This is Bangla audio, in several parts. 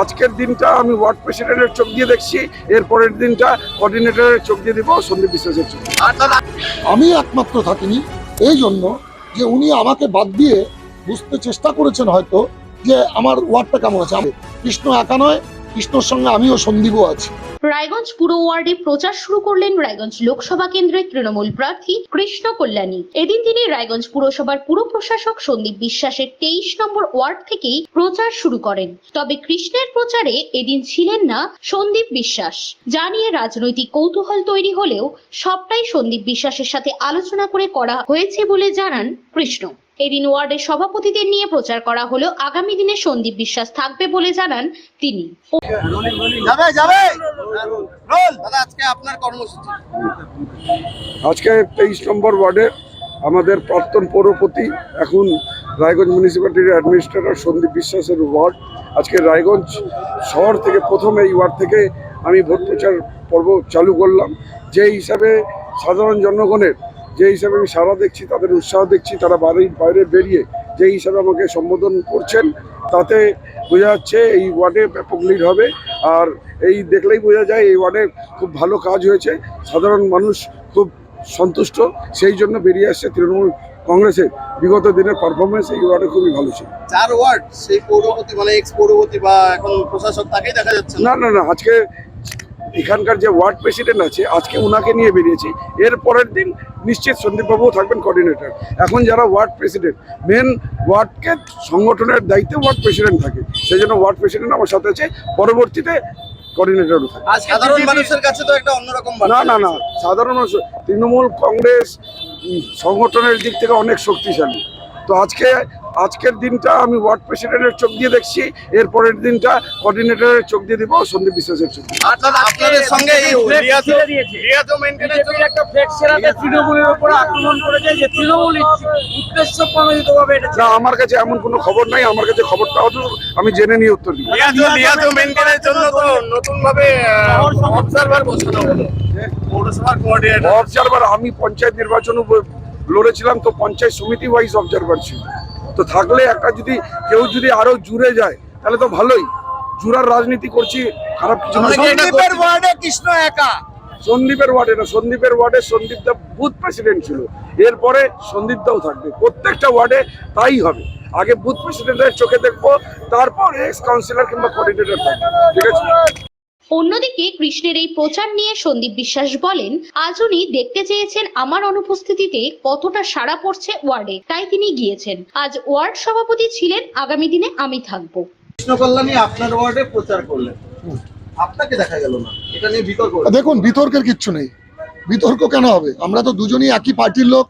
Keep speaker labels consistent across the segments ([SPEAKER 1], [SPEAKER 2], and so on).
[SPEAKER 1] আজকের দিনটা আমি ওয়ার্ড প্রেসিডেন্টের চোখ দিয়ে দেখছি, এরপরের দিনটা কোঅর্ডিনেটরের চোখ দিয়ে দিব, সন্দীপ বিশ্বাসের চোখ।
[SPEAKER 2] আমি একমাত্র থাকিনি, এই জন্য যে উনি আমাকে বাদ দিয়ে বুঝতে চেষ্টা করেছেন হয়তো যে আমার ওয়ার্ডটা কেমন আছে কৃষ্ণ একা নয় কৃষ্ণর সঙ্গে আমিও সন্দীপও আছি।
[SPEAKER 3] রায়গঞ্জ পুর ওয়ার্ডে প্রচার শুরু করলেন রায়গঞ্জ লোকসভা কেন্দ্রের তৃণমূল প্রার্থী কৃষ্ণ কল্যাণী। এদিন তিনি রায়গঞ্জ পুরসভার পুর প্রশাসক সন্দীপ বিশ্বাসের তেইশ নম্বর ওয়ার্ড থেকেই প্রচার শুরু করেন। তবে কৃষ্ণের প্রচারে এদিন ছিলেন না সন্দীপ বিশ্বাস। যা নিয়ে রাজনৈতিক কৌতূহল তৈরি হলেও সবটাই সন্দীপ বিশ্বাসের সাথে আলোচনা করে করা হয়েছে বলে জানান কৃষ্ণ। এদিন ওয়ার্ডের সভাপতিদের নিয়ে প্রচার করা হলেও আগামী দিনে সন্দীপ বিশ্বাস থাকবে বলে জানান তিনি।
[SPEAKER 4] যাবে যাবে! দাদা আজকে আপনার কর্মসূচি?
[SPEAKER 1] আজকে তেইশ নম্বর ওয়ার্ডে আমাদের প্রাক্তন পৌরপতি এখন রায়গঞ্জ মিউনিসিপ্যালিটির অ্যাডমিনিস্ট্রেটর সন্দীপ বিশ্বাসের ওয়ার্ড। আজকে রায়গঞ্জ শহর থেকে প্রথম এই ওয়ার্ড থেকে আমি ভোট প্রচার পর্ব চালু করলাম। যে হিসাবে সাধারণ জনগণের যে হিসাবে আমি সারা দেখছি তাদের উৎসাহ দেখছি তারা বাড়ির বাইরে বেরিয়ে যে হিসাবে আমাকে সম্বোধন করছেন তাতে বোঝা যাচ্ছে এই ওয়ার্ডে ব্যাপক লিড হবে। আর এই দেখলেই বোঝা যায় এই ওয়ার্ডে খুব ভালো কাজ হয়েছে। সাধারণ মানুষ খুব সন্তুষ্ট সেই জন্য বেরিয়ে আসছে তৃণমূল কংগ্রেসের। বিগত দিনের পারফরমেন্স এই ওয়ার্ডে খুবই ভালো ছিল।
[SPEAKER 4] চার ওয়ার্ড সেই পৌরপতি মানে এক্স পৌরপতি বা এখন প্রশাসক তাকেই দেখা যাচ্ছে না?
[SPEAKER 1] না না না আজকে এখানকার যে ওয়ার্ড প্রেসিডেন্ট আছে আজকে ওনাকে নিয়ে বেরিয়েছি। এর পরের দিন নিশ্চিত সন্দীপবাবুও থাকবেন কোঅর্ডিনেটর এখন যারা ওয়ার্ড প্রেসিডেন্ট মেন ওয়ার্ডকে সংগঠনের দায়িত্বে ওয়ার্ড প্রেসিডেন্ট থাকে। সেই জন্য ওয়ার্ড প্রেসিডেন্ট আমার সাথে আছে। পরবর্তীতে কোঅর্ডিনেটরও থাকে
[SPEAKER 4] সাধারণ মানুষের কাছে তো একটা অন্যরকম
[SPEAKER 1] না। না না। সাধারণ মানুষ তৃণমূল কংগ্রেস সংগঠনের দিক থেকে অনেক শক্তিশালী। তো আজকে আজকের দিনটা আমি ওয়ার্ড প্রেসিডেন্টের চোখ দিয়ে দেখছি এর পরের দিনটা কোঅর্ডিনেটরের চোখ দিয়ে দিব সন্দীপ বিশ্বাসের চোখ দিয়ে।
[SPEAKER 4] আপনাদের সঙ্গে
[SPEAKER 1] না আমার কাছে এমন কোনো খবর নাই আমার কাছে খবরটা হতো আমি জেনে নিয়ে উত্তর দিই
[SPEAKER 4] নতুন ভাবে অবজারভার বসানো হলো। পৌরসভার কোঅর্ডিনেটর
[SPEAKER 1] অবজারভার আমি পঞ্চায়েত নির্বাচন লড়েছিলাম তো পঞ্চায়েত সমিতি ওয়াইজ অবজারভার ছিল। তো থাকলে একটা যদি কেউ যদি আরও জুড়ে যায় তাহলে তো ভালোই। জুড়ার রাজনীতি করছি খারাপ কিছু
[SPEAKER 4] সন্দীপের ওয়ার্ডে কৃষ্ণ একা।
[SPEAKER 1] সন্দীপের ওয়ার্ডে না সন্দীপের ওয়ার্ডে সন্দীপ দা বুথ প্রেসিডেন্ট ছিল। এরপরে সন্দীপ দাও থাকবে। প্রত্যেকটা ওয়ার্ডে তাই হবে। আগে বুথ প্রেসিডেন্টের চোখে দেখব তারপর এক্স কাউন্সিলর কিংবা কোঅর্ডিনেটর থাকবে। ঠিক আছে?
[SPEAKER 3] অন্যদিকে কৃষ্ণের এই প্রচার নিয়ে সন্দীপ বিশ্বাস বলেন আজ উনি দেখতে চেয়েছেন আমার অনুপস্থিতিতে কতটা সাড়া পড়ছে ওয়ার্ডে তাই তিনি গিয়েছেন। আজ ওয়ার্ড সভাপতি ছিলেন আগামী দিনে আমি থাকব।
[SPEAKER 4] কৃষ্ণ কল্যাণী আপনার ওয়ার্ডে প্রচার করলেন। আপনাকে দেখা গেল না। এটা নিয়ে বিতর্ক
[SPEAKER 2] দেখুন বিতর্কের কিচ্ছু নেই। বিতর্ক কেন হবে? আমরা তো দুজনই একই পার্টির লোক।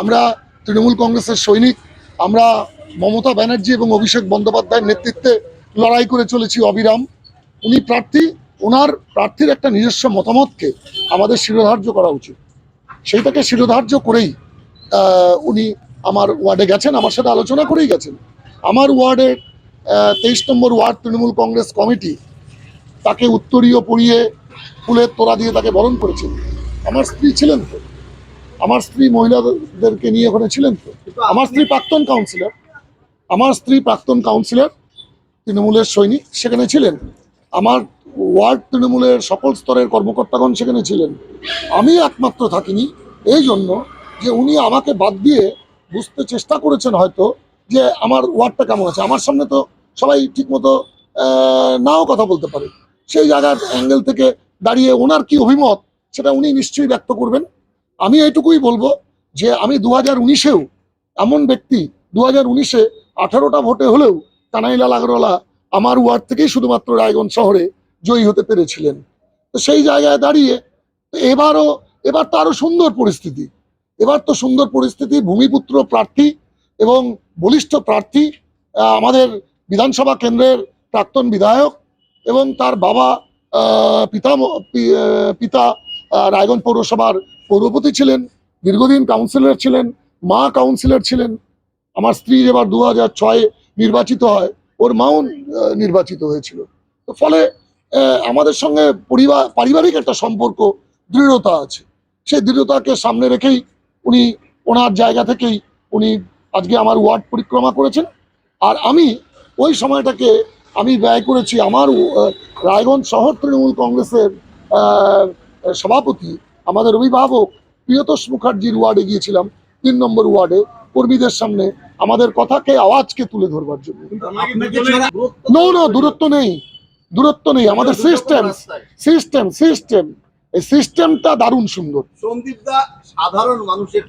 [SPEAKER 2] আমরা তৃণমূল কংগ্রেসের সৈনিক। আমরা মমতা ব্যানার্জি এবং অভিষেক বন্দ্যোপাধ্যায়ের নেতৃত্বে লড়াই করে চলেছি অবিরাম। উনি প্রার্থী ওনার প্রার্থীর একটা নিজস্ব মতামতকে আমাদের শিরোধার্য করা উচিত। সেইটাকে শিরোধার্য করেই উনি আমার ওয়ার্ডে গেছেন, আমার সাথে আলোচনা করেই গেছেন। আমার ওয়ার্ডের তেইশ নম্বর ওয়ার্ড তৃণমূল কংগ্রেস কমিটি তাকে উত্তরীয় পড়িয়ে ফুলের তোড়া দিয়ে তাকে বরণ করেছেন আমার স্ত্রী ছিলেন তো। আমার স্ত্রী মহিলাদেরকে নিয়ে ওখানে ছিলেন তো। আমার স্ত্রী প্রাক্তন কাউন্সিলর। আমার স্ত্রী প্রাক্তন কাউন্সিলর, তৃণমূলের সৈনিক, সেখানে ছিলেন। আমার ওয়ার্ড তৃণমূলের সকল স্তরের কর্মকর্তাগণ সেখানে ছিলেন। আমি একমাত্র থাকিনি, এই জন্য যে উনি আমাকে বাদ দিয়ে বুঝতে চেষ্টা করেছেন হয়তো যে আমার ওয়ার্ডটা কেমন আছে। আমার সামনে তো সবাই ঠিকমতো নাও কথা বলতে পারে। সেই জায়গার অ্যাঙ্গেল থেকে দাঁড়িয়ে ওনার কি অভিমত, সেটা উনি নিশ্চয়ই ব্যক্ত করবেন। আমি এইটুকুই বলব যে আমি দু হাজার উনিশেও এমন ব্যক্তি দু হাজার উনিশে আঠারোটা ভোটে হলেও কানাইলাল আগরওয়ালা আমার ওয়ার্ড থেকেই শুধুমাত্র রায়গঞ্জ শহরে জয়ী হতে পেরেছিলেন। তো সেই জায়গায় দাঁড়িয়ে এবারও, এবার তো আরও সুন্দর পরিস্থিতি। এবার তো সুন্দর পরিস্থিতি, ভূমিপুত্র প্রার্থী এবং বলিষ্ঠ প্রার্থী আমাদের বিধানসভা কেন্দ্রের প্রাক্তন বিধায়ক এবং তার বাবা পিতা পিতা রায়গঞ্জ পৌরসভার পৌরপতি ছিলেন, দীর্ঘদিন কাউন্সিলর ছিলেন, মা কাউন্সিলর ছিলেন। আমার স্ত্রী এবার দু হাজার নির্বাচিত হয়, ওর মাও নির্বাচিত হয়েছিল। তো ফলে আমাদের সঙ্গে পরিবার পারিবারিক একটা সম্পর্ক দৃঢ়তা আছে। সেই দৃঢ়তাকে সামনে রেখেই উনি ওনার জায়গা থেকেই উনি আজকে আমার ওয়ার্ড পরিক্রমা করেছেন। আর আমি ওই সময়টাকে আমি ব্যয় করেছি আমার রায়গঞ্জ শহর তৃণমূল কংগ্রেসের সভাপতি আমাদের অভিভাবক প্রিয়তোষ মুখার্জির ওয়ার্ডে গিয়েছিলাম তিন নম্বর ওয়ার্ডে কর্মীদের সামনে আমাদের কথাকে আওয়াজকে তুলে ধরবার জন্য। নো নো দূরত্ব নেই। দূরত্ব নেই আমাদের সিস্টেম সিস্টেম সিস্টেম এই সিস্টেমটা দারুণ সুন্দর।
[SPEAKER 5] সন্দীপ দা সাধারণ মানুষের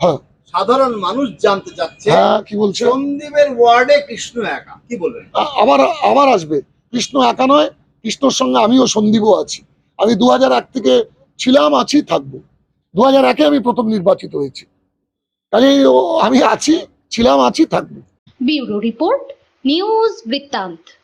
[SPEAKER 2] হ্যাঁ।
[SPEAKER 5] সাধারণ মানুষ জানতে চাচ্ছে
[SPEAKER 2] হ্যাঁ কি বলছে?
[SPEAKER 5] সন্দীপের ওয়ার্ডে কৃষ্ণ একা কি বলবেন?
[SPEAKER 2] আ- আবার আবার আসবে। কৃষ্ণ একা নয় কৃষ্ণর সঙ্গে আমিও সন্দীপও আছি। আমি দু এক থেকে ছিলাম আছি থাকব। দু হাজার একে আমি প্রথম নির্বাচিত হয়েছি। কাজে আমি আছি ছিলাম আছি থাকব।
[SPEAKER 3] ব্যুরো রিপোর্ট নিউজ বৃত্তান্ত।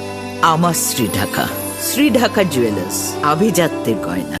[SPEAKER 6] আমার শ্রী ঢাকা শ্রী ঢাকা জুয়েলার্স আভিজাত্যের গয়না।